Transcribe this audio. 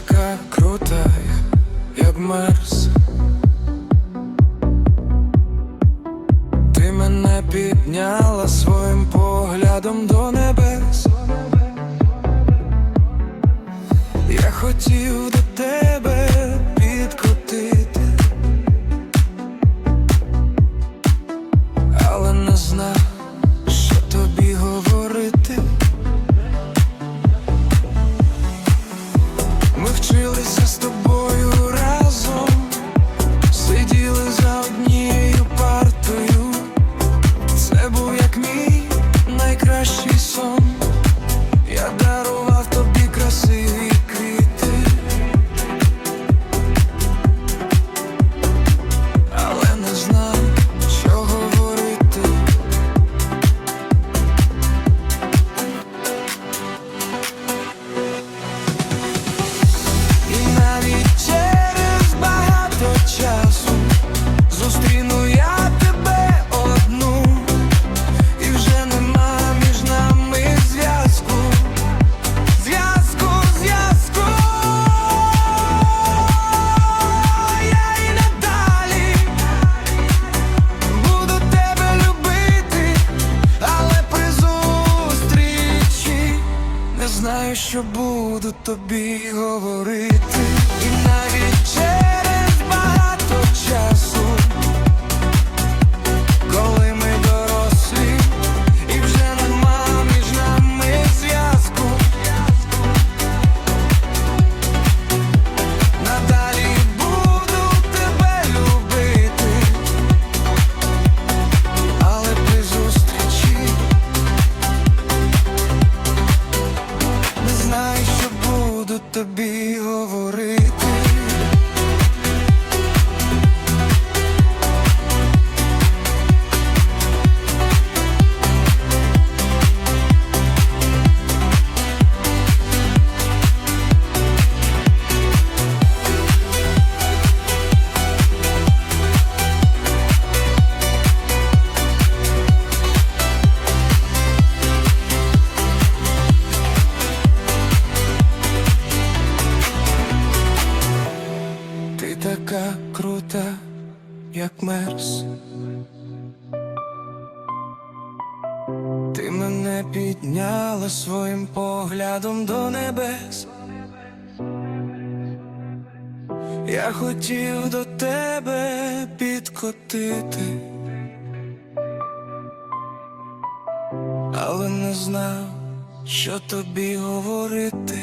така крута, як Марс. Ти мене підняла своїм поглядом до небес. Я хотів до тебе she's so знаю, що буду тобі говорити, крута, як Мерс. Ти мене підняла своїм поглядом до небес. Я хотів до тебе підкотити, але не знав, що тобі говорити.